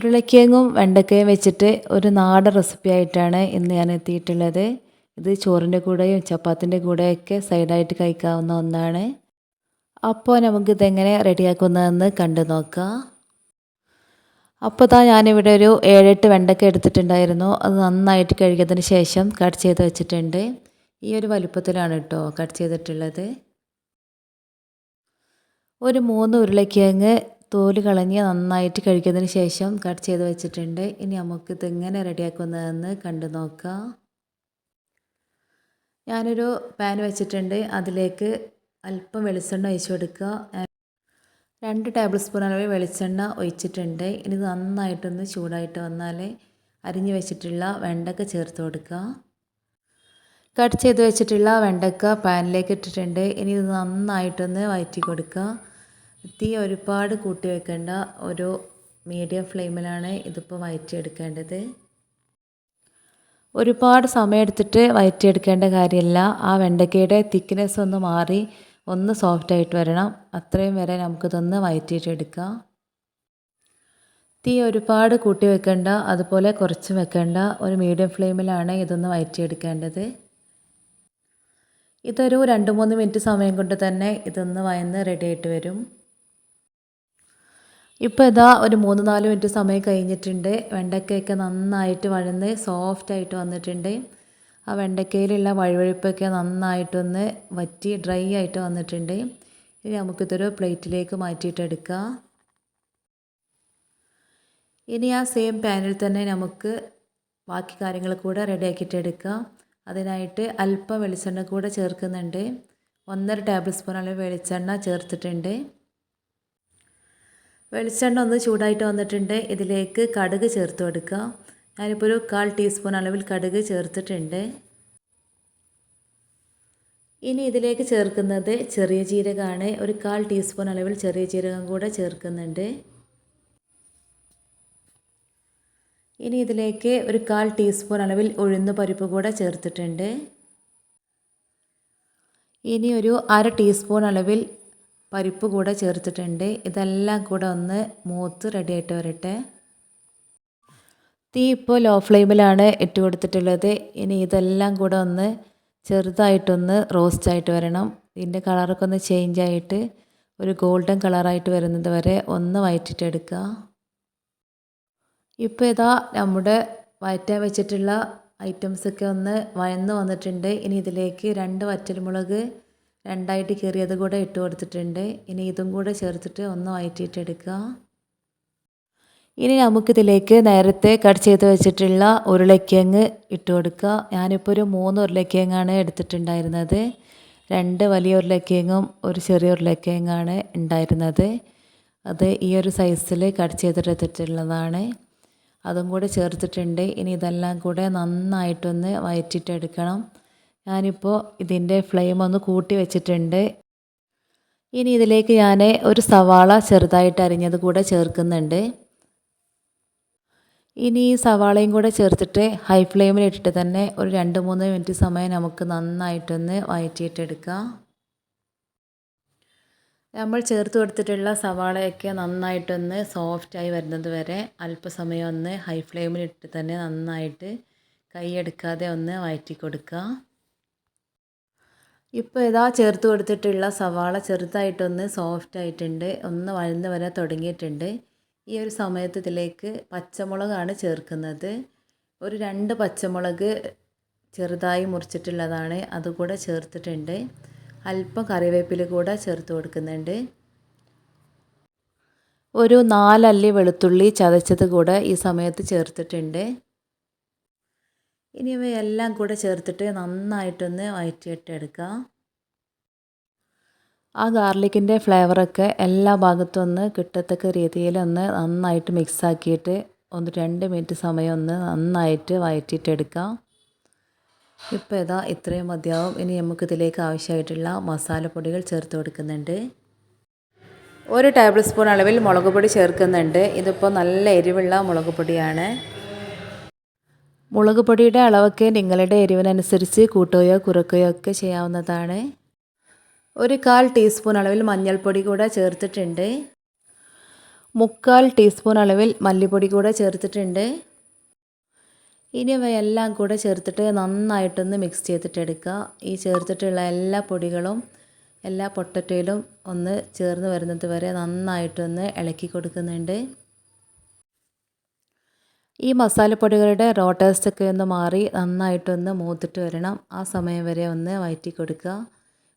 ഉരുളക്കിഴങ്ങും വെണ്ടക്കയും വെച്ചിട്ട് ഒരു നാടൻ റെസിപ്പി ആയിട്ടാണ് ഇന്ന് ഞാൻ എത്തിയിട്ടുള്ളത്. ഇത് ചോറിന്റെ കൂടെയും ചപ്പാത്തിന്റെ കൂടെയൊക്കെ സൈഡായിട്ട് കഴിക്കാവുന്ന ഒന്നാണ്. അപ്പോൾ നമുക്കിതെങ്ങനെ റെഡിയാക്കുന്നതെന്ന് കണ്ടു നോക്കാം. അപ്പോൾ താ ഞാനിവിടെ ഒരു ഏഴെട്ട് വെണ്ടക്ക എടുത്തിട്ടുണ്ടായിരുന്നു. അത് നന്നായിട്ട് കഴുകിയതിന് ശേഷം കട്ട് ചെയ്ത് വെച്ചിട്ടുണ്ട്. ഈ ഒരു വലുപ്പത്തിലാണ് കേട്ടോ കട്ട് ചെയ്തിട്ടുള്ളത്. ഒരു മൂന്ന് ഉരുളക്കിഴങ്ങ് തോൽ കളഞ്ഞ് നന്നായിട്ട് കഴിക്കുന്നതിന് ശേഷം കട്ട് ചെയ്ത് വെച്ചിട്ടുണ്ട്. ഇനി നമുക്ക് ഇതെങ്ങനെ റെഡിയാക്കുന്നതെന്ന് കണ്ടു നോക്കാം. ഞാനൊരു പാൻ വെച്ചിട്ടുണ്ട്. അതിലേക്ക് അല്പം വെളിച്ചെണ്ണ ഒഴിച്ചു കൊടുക്കുക. രണ്ട് ടേബിൾ സ്പൂൺ അളവ് വെളിച്ചെണ്ണ ഒഴിച്ചിട്ടുണ്ട്. ഇനി നന്നായിട്ടൊന്ന് ചൂടായിട്ട് വന്നാൽ അരിഞ്ഞ് വെച്ചിട്ടുള്ള വെണ്ടക്ക ചേർത്ത് കൊടുക്കുക. കട്ട് ചെയ്ത് വെച്ചിട്ടുള്ള വെണ്ടക്ക പാനിലേക്ക് ഇട്ടിട്ടുണ്ട്. ഇനി ഇത് നന്നായിട്ടൊന്ന് വയറ്റി കൊടുക്കുക. തീ ഒരുപാട് കൂട്ടി വെക്കേണ്ട ഒരു മീഡിയം ഫ്ലെയിമിലാണ് ഇതിപ്പോൾ വയറ്റിയെടുക്കേണ്ടത്. ഒരുപാട് സമയമെടുത്തിട്ട് വയറ്റിയെടുക്കേണ്ട കാര്യമില്ല ആ വെണ്ടയ്ക്കയുടെ തിക്നെസ് ഒന്ന് മാറി ഒന്ന് സോഫ്റ്റ് ആയിട്ട് വരണം. അത്രയും വരെ നമുക്കിതൊന്ന് വയറ്റിയിട്ടെടുക്കാം. തീ ഒരുപാട് കൂട്ടി വെക്കേണ്ട അതുപോലെ കുറച്ച് വെക്കേണ്ട ഒരു മീഡിയം ഫ്ലെയിമിലാണ് ഇതൊന്ന് വയറ്റിയെടുക്കേണ്ടത്. ഇതൊരു രണ്ട് മൂന്ന് മിനിറ്റ് സമയം കൊണ്ട് തന്നെ ഇതൊന്ന് വയന്ന് റെഡി ആയിട്ട് വരും. ഇപ്പോൾ ഇതാ ഒരു മൂന്ന് നാല് മിനിറ്റ് സമയം കഴിഞ്ഞിട്ടുണ്ട്. വെണ്ടയ്ക്കയൊക്കെ നന്നായിട്ട് വഴന്ന് സോഫ്റ്റായിട്ട് വന്നിട്ടുണ്ട്. ആ വെണ്ടയ്ക്കയിലുള്ള വഴുവഴുപ്പൊക്കെ നന്നായിട്ടൊന്ന് വറ്റി ഡ്രൈ ആയിട്ട് വന്നിട്ടുണ്ട്. ഇനി നമുക്കിതൊരു പ്ലേറ്റിലേക്ക് മാറ്റിയിട്ടെടുക്കാം ഇനി ആ സെയിം പാനിൽ തന്നെ നമുക്ക് ബാക്കി കാര്യങ്ങൾ കൂടെ റെഡിയാക്കിയിട്ടെടുക്കാം അതിനായിട്ട് അല്പം വെളിച്ചെണ്ണ കൂടെ ചേർക്കുന്നുണ്ട്. ഒന്നര ടേബിൾ സ്പൂൺ അല്ലെങ്കിൽ വെളിച്ചെണ്ണ ചേർത്തിട്ടുണ്ട്. വെളിച്ചെണ്ണ ഒന്ന് ചൂടായിട്ട് വന്നിട്ടുണ്ട്. ഇതിലേക്ക് കടുക് ചേർത്ത് കൊടുക്കുക. ഞാനിപ്പോൾ ഒരു കാൽ ടീസ്പൂൺ അളവിൽ കടുക് ചേർത്തിട്ടുണ്ട്. ഇനി ഇതിലേക്ക് ചേർക്കുന്നത് ചെറിയ ജീരകമാണ്. ഒരു കാൽ ടീസ്പൂൺ അളവിൽ ചെറിയ ജീരകം കൂടെ ചേർക്കുന്നുണ്ട്. ഇനി ഇതിലേക്ക് ഒരു കാൽ ടീസ്പൂൺ അളവിൽ ഉഴുന്ന് പരിപ്പ് കൂടെ ചേർത്തിട്ടുണ്ട്. ഇനി ഒരു അര ടീസ്പൂൺ അളവിൽ പരിപ്പ് കൂടെ ചേർത്തിട്ടുണ്ട്. ഇതെല്ലാം കൂടെ ഒന്ന് മൂത്ത് റെഡിയായിട്ട് വരട്ടെ. തീ ഇപ്പോൾ ലോ ഫ്ലെയിമിലാണ് ഇട്ട് കൊടുത്തിട്ടുള്ളത്. ഇനി ഇതെല്ലാം കൂടെ ഒന്ന് ചെറുതായിട്ടൊന്ന് റോസ്റ്റ് ആയിട്ട് വരണം. ഇതിന്റെ കളറൊക്കെ ഒന്ന് ചേഞ്ച് ആയിട്ട് ഒരു ഗോൾഡൻ കളറായിട്ട് വരുന്നത് വരെ ഒന്ന് വയറ്റിട്ടെടുക്കുക ഇപ്പോൾ ഇതാ നമ്മുടെ വയറ്റാൻ വെച്ചിട്ടുള്ള ഐറ്റംസൊക്കെ ഒന്ന് വയന്ന് വന്നിട്ടുണ്ട്. ഇനി ഇതിലേക്ക് രണ്ട് വറ്റൽമുളക് രണ്ടായിട്ട് കീറിയത് കൂടെ ഇട്ട് കൊടുത്തിട്ടുണ്ട്. ഇനി ഇതും കൂടെ ചേർത്തിട്ട് ഒന്ന് വയറ്റിയിട്ടെടുക്കുക. ഇനി നമുക്കിതിലേക്ക് നേരത്തെ കട്ട് ചെയ്ത് വെച്ചിട്ടുള്ള ഉരുളക്കിഴങ്ങ് ഇട്ട് കൊടുക്കുക. ഞാനിപ്പോൾ ഒരു മൂന്ന് ഉരുളക്കിഴങ്ങാണ് എടുത്തിട്ടുണ്ടായിരുന്നത്. രണ്ട് വലിയ ഉരുളക്കിഴങ്ങും ഒരു ചെറിയ ഉരുളക്കിഴങ്ങാണ് ഉണ്ടായിരുന്നത്. അത് ഈ ഒരു സൈസിൽ കട്ട് ചെയ്തെടുത്തിട്ടുള്ളതാണ്. അതും കൂടെ ചേർത്തിട്ടുണ്ട്. ഇനി ഇതെല്ലാം കൂടെ നന്നായിട്ടൊന്ന് വയറ്റിയിട്ടെടുക്കണം ഞാനിപ്പോൾ ഇതിന്റെ ഫ്ലെയിം ഒന്ന് കൂട്ടി വെച്ചിട്ടുണ്ട്. ഇനി ഇതിലേക്ക് ഞാൻ ഒരു സവാള ചെറുതായിട്ട് അരിഞ്ഞത് കൂടെ ചേർക്കുന്നുണ്ട്. ഇനി ഈ സവാളയും കൂടെ ചേർത്തിട്ട് ഹൈ ഫ്ലെയിമിൽ ഇട്ടിട്ട് തന്നെ ഒരു രണ്ട് മൂന്ന് മിനിറ്റ് സമയം നമുക്ക് നന്നായിട്ടൊന്ന് വഴറ്റിയിട്ടെടുക്കാം. നമ്മൾ ചേർത്ത് കൊടുത്തിട്ടുള്ള സവാളയൊക്കെ നന്നായിട്ടൊന്ന് സോഫ്റ്റായി വരുന്നത് വരെ അല്പസമയം ഒന്ന് ഹൈ ഫ്ലെയിമിൽ ഇട്ട് തന്നെ നന്നായിട്ട് കൈയെടുക്കാതെ ഒന്ന് വഴറ്റി കൊടുക്കുക ഇപ്പോൾ ഇതാ ചേർത്ത് കൊടുത്തിട്ടുള്ള സവാള ചെറുതായിട്ടൊന്ന് സോഫ്റ്റ് ആയിട്ടുണ്ട്. ഒന്ന് വഴന്ന് വരെ തുടങ്ങിയിട്ടുണ്ട്. ഈ ഒരു സമയത്ത് ഇതിലേക്ക് പച്ചമുളകാണ് ചേർക്കുന്നത്. ഒരു രണ്ട് പച്ചമുളക് ചെറുതായി മുറിച്ചിട്ടുള്ളതാണ്. അതുകൂടെ ചേർത്തിട്ടുണ്ട്. അല്പം കറിവേപ്പില കൂടെ ചേർത്ത് കൊടുക്കുന്നുണ്ട്. ഒരു നാലല്ലി വെളുത്തുള്ളി ചതച്ചത് കൂടെ ഈ സമയത്ത് ചേർത്തിട്ടുണ്ട്. ഇനി ഇവയെല്ലാം കൂടെ ചേർത്തിട്ട് നന്നായിട്ടൊന്ന് വഴറ്റിയിട്ടെടുക്കാം ആ ഗാർലിക്കിന്റെ ഫ്ലേവറൊക്കെ എല്ലാ ഭാഗത്തും ഒന്ന് കിട്ടത്തക്ക രീതിയിൽ ഒന്ന് നന്നായിട്ട് മിക്സാക്കിയിട്ട് ഒന്ന് രണ്ട് മിനിറ്റ് സമയം ഒന്ന് നന്നായിട്ട് വയറ്റിയിട്ടെടുക്കുക. ഇപ്പോൾ ഇതാ ഇത്രയും മതിയാവും. ഇനി നമുക്ക് ഇതിലേക്ക് ആവശ്യമായിട്ടുള്ള മസാലപ്പൊടികൾ ചേർത്ത് കൊടുക്കുന്നുണ്ട്. ഒരു ടേബിൾ സ്പൂൺ അളവിൽ മുളക് പൊടി ചേർക്കുന്നുണ്ട്. ഇതിപ്പോൾ നല്ല എരിവുള്ള മുളക് പൊടിയാണ്. മുളക് പൊടിയുടെ അളവൊക്കെ നിങ്ങളുടെ എരിവിനനുസരിച്ച് കൂട്ടുകയോ കുറയ്ക്കുകയോ ഒക്കെ ചെയ്യാവുന്നതാണ്. ഒരു കാൽ ടീസ്പൂൺ അളവിൽ മഞ്ഞൾപ്പൊടി കൂടെ ചേർത്തിട്ടുണ്ട്. മുക്കാൽ ടീസ്പൂൺ അളവിൽ മല്ലിപ്പൊടി കൂടെ ചേർത്തിട്ടുണ്ട്. ഇനി ഇവയെല്ലാം കൂടെ ചേർത്തിട്ട് നന്നായിട്ടൊന്ന് മിക്സ് ചെയ്തിട്ടെടുക്കുക. ഈ ചേർത്തിട്ടുള്ള എല്ലാ പൊടികളും എല്ലാ പൊട്ടറ്റയിലും ഒന്ന് ചേർന്ന് വരുന്നത് വരെ നന്നായിട്ടൊന്ന് ഇളക്കി കൊടുക്കുന്നുണ്ട്. ഈ മസാലപ്പൊടികളുടെ റോട്ടേഴ്സൊക്കെ ഒന്ന് മാറി നന്നായിട്ടൊന്ന് മൂത്തിട്ട് വരണം. ആ സമയം വരെ ഒന്ന് വയറ്റി കൊടുക്കുക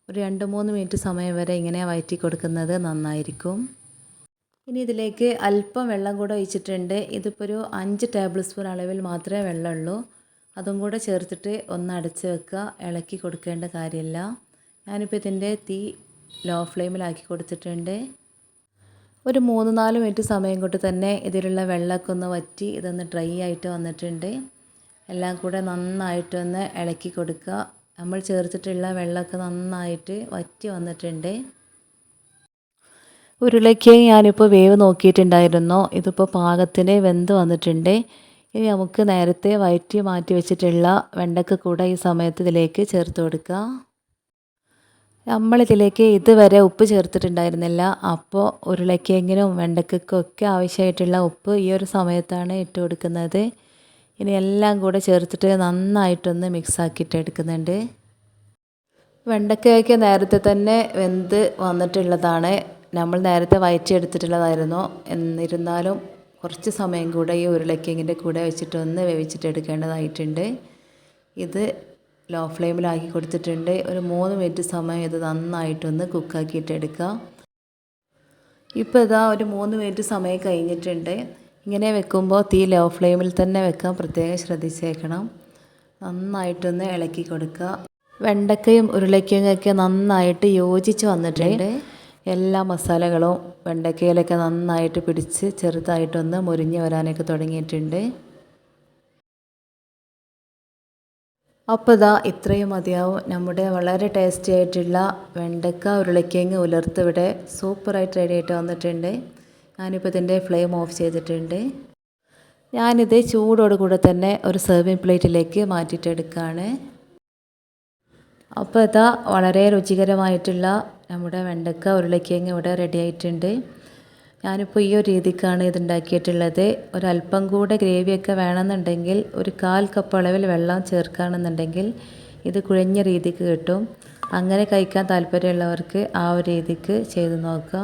ഒരു രണ്ട് മൂന്ന് മിനിറ്റ് സമയം വരെ ഇങ്ങനെ വയറ്റി കൊടുക്കുന്നത് നന്നായിരിക്കും. ഇനി ഇതിലേക്ക് അല്പം വെള്ളം കൂടെ ഒഴിച്ചിട്ടുണ്ട്. ഇതിപ്പോൾ ഒരു അഞ്ച് ടേബിൾ സ്പൂൺ അളവിൽ മാത്രമേ വെള്ളമുള്ളൂ. അതും കൂടെ ചേർത്തിട്ട് ഒന്ന് അടച്ച് വെക്കുക. ഇളക്കി കൊടുക്കേണ്ട കാര്യമില്ല. ഞാനിപ്പോൾ ഇതിന്റെ തീ ലോ ഫ്ലെയിമിലാക്കി കൊടുത്തിട്ടുണ്ട്. ഒരു മൂന്ന് നാല് മിനിറ്റ് സമയം കൊണ്ട് തന്നെ ഇതിലുള്ള വെള്ളമൊക്കെ ഒന്ന് വറ്റി ഇതൊന്ന് ഡ്രൈ ആയിട്ട് വന്നിട്ടുണ്ട്. എല്ലാം കൂടെ നന്നായിട്ടൊന്ന് ഇളക്കി കൊടുക്കുക. നമ്മൾ ചേർത്തിട്ടുള്ള വെള്ളമൊക്കെ നന്നായിട്ട് വറ്റി വന്നിട്ടുണ്ട്. ഉരുളയ്ക്ക് ഞാനിപ്പോൾ വേവ് നോക്കിയിട്ടുണ്ടായിരുന്നു. ഇതിപ്പോൾ പാകത്തിന് വെന്ത് വന്നിട്ടുണ്ട്. ഇനി നമുക്ക് നേരത്തെ വയറ്റി മാറ്റി വെച്ചിട്ടുള്ള വെണ്ടക്ക കൂടെ ഈ സമയത്ത് ഇതിലേക്ക് ചേർത്ത് കൊടുക്കുക. നമ്മളിതിലേക്ക് ഇതുവരെ ഉപ്പ് ചേർത്തിട്ടുണ്ടായിരുന്നില്ല. അപ്പോൾ ഉരുളക്കിഴങ്ങിനും വെണ്ടയ്ക്കും ഒക്കെ ആവശ്യമായിട്ടുള്ള ഉപ്പ് ഈ ഒരു സമയത്താണ് ഇട്ട് കൊടുക്കുന്നത്. ഇനി എല്ലാം കൂടെ ചേർത്തിട്ട് നന്നായിട്ടൊന്ന് മിക്സ് ആക്കിയിട്ട് എടുക്കുന്നുണ്ട്. വെണ്ടക്കയൊക്കെ നേരത്തെ തന്നെ വെന്ത് വന്നിട്ടുള്ളതാണ്. നമ്മൾ നേരത്തെ വയറ്റിയെടുത്തിട്ടുള്ളതായിരുന്നു. എന്നിരുന്നാലും കുറച്ച് സമയം കൂടെ ഈ ഉരുളക്കിഴങ്ങിന്റെ കൂടെ വെച്ചിട്ടൊന്ന് വേവിച്ചിട്ട് എടുക്കേണ്ടതായിട്ടുണ്ട്. ഇത് ലോ ഫ്ലെയിമിലാക്കി കൊടുത്തിട്ടുണ്ട്. ഒരു മൂന്ന് മിനിറ്റ് സമയം ഇത് നന്നായിട്ടൊന്ന് കുക്കാക്കിയിട്ട് എടുക്കുക ഇപ്പോൾ ഇതാ ഒരു മൂന്ന് മിനിറ്റ് സമയം കഴിഞ്ഞിട്ടുണ്ട്. ഇങ്ങനെ വെക്കുമ്പോൾ തീ ലോ ഫ്ലെയിമിൽ തന്നെ വെക്കാൻ പ്രത്യേകം ശ്രദ്ധിച്ചേക്കണം. നന്നായിട്ടൊന്ന് ഇളക്കി കൊടുക്കുക. വെണ്ടക്കയും ഉരുളക്കയൊക്കെ നന്നായിട്ട് യോജിച്ച് വന്നിട്ടുണ്ട്. എല്ലാ മസാലകളും വെണ്ടക്കയിലൊക്കെ നന്നായിട്ട് പിടിച്ച് ചെറുതായിട്ടൊന്ന് മുരിഞ്ഞ് വരാനൊക്കെ തുടങ്ങിയിട്ടുണ്ട്. അപ്പോൾ ഇതാ ഇത്രയും മതിയാവും. നമ്മുടെ വളരെ ടേസ്റ്റി ആയിട്ടുള്ള വെണ്ടക്ക ഉരുളക്കിഴങ്ങ് ഉലർത്ത് ഇവിടെ സൂപ്പറായിട്ട് റെഡി ആയിട്ട് വന്നിട്ടുണ്ട്. ഞാനിപ്പോൾ ഇതിന്റെ ഫ്ലെയിം ഓഫ് ചെയ്തിട്ടുണ്ട്. ഞാനിത് ചൂടോട് കൂടെ തന്നെ ഒരു സെർവിങ് പ്ലേറ്റിലേക്ക് മാറ്റിയിട്ടെടുക്കുകയാണ് അപ്പോൾ ഇതാ വളരെ രുചികരമായിട്ടുള്ള നമ്മുടെ വെണ്ടക്ക ഉരുളക്കിഴങ്ങ് ഇവിടെ റെഡി ആയിട്ടുണ്ട്. ഞാനിപ്പോൾ ഈ ഒരു രീതിക്കാണ് ഇത് ഉണ്ടാക്കിയിട്ടുള്ളത് ഒരല്പം കൂടെ ഗ്രേവിയൊക്കെ വേണമെന്നുണ്ടെങ്കിൽ ഒരു കാൽ കപ്പ് അളവിൽ വെള്ളം ചേർക്കുകയാണെന്നുണ്ടെങ്കിൽ ഇത് കുഴഞ്ഞ രീതിക്ക് കിട്ടും. അങ്ങനെ കഴിക്കാൻ താല്പര്യമുള്ളവർക്ക് ആ ഒരു രീതിക്ക് ചെയ്ത് നോക്കുക.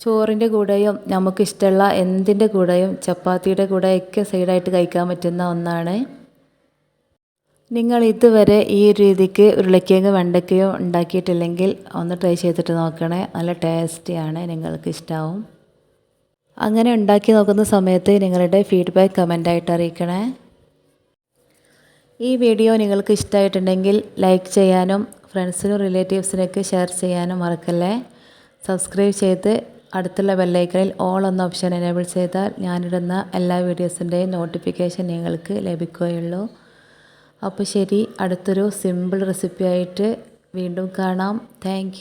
ചോറിന്റെ കൂടെയും നമുക്കിഷ്ടമുള്ള എന്തിന്റെ കൂടെയും ചപ്പാത്തിയുടെ കൂടെയൊക്കെ സൈഡായിട്ട് കഴിക്കാൻ പറ്റുന്ന ഒന്നാണ്. നിങ്ങൾ ഇതുവരെ ഈ രീതിക്ക് ഉരുളക്കിഴങ്ങ് വെണ്ടയ്ക്കയോ ഉണ്ടാക്കിയിട്ടില്ലെങ്കിൽ ഒന്ന് ട്രൈ ചെയ്തിട്ട് നോക്കണേ. നല്ല ടേസ്റ്റിയാണ് നിങ്ങൾക്ക് ഇഷ്ടമാവും അങ്ങനെ ഉണ്ടാക്കി നോക്കുന്ന സമയത്ത് നിങ്ങളുടെ ഫീഡ്ബാക്ക് കമന്റായിട്ട് അറിയിക്കണേ. ഈ വീഡിയോ നിങ്ങൾക്ക് ഇഷ്ടമായിട്ടുണ്ടെങ്കിൽ ലൈക്ക് ചെയ്യാനും ഫ്രണ്ട്സിനും റിലേറ്റീവ്സിനൊക്കെ ഷെയർ ചെയ്യാനും മറക്കല്ലേ? സബ്സ്ക്രൈബ് ചെയ്ത് അടുത്തുള്ള ബെല്ലൈക്കണിൽ ഓൾ എന്ന ഓപ്ഷൻ എനേബിൾ ചെയ്താൽ ഞാനിടുന്ന എല്ലാ വീഡിയോസിന്റെയും നോട്ടിഫിക്കേഷൻ നിങ്ങൾക്ക് ലഭിക്കുകയുള്ളൂ. അപ്പോൾ ശരി അടുത്തൊരു സിമ്പിൾ റെസിപ്പി ആയിട്ട് വീണ്ടും കാണാം. താങ്ക്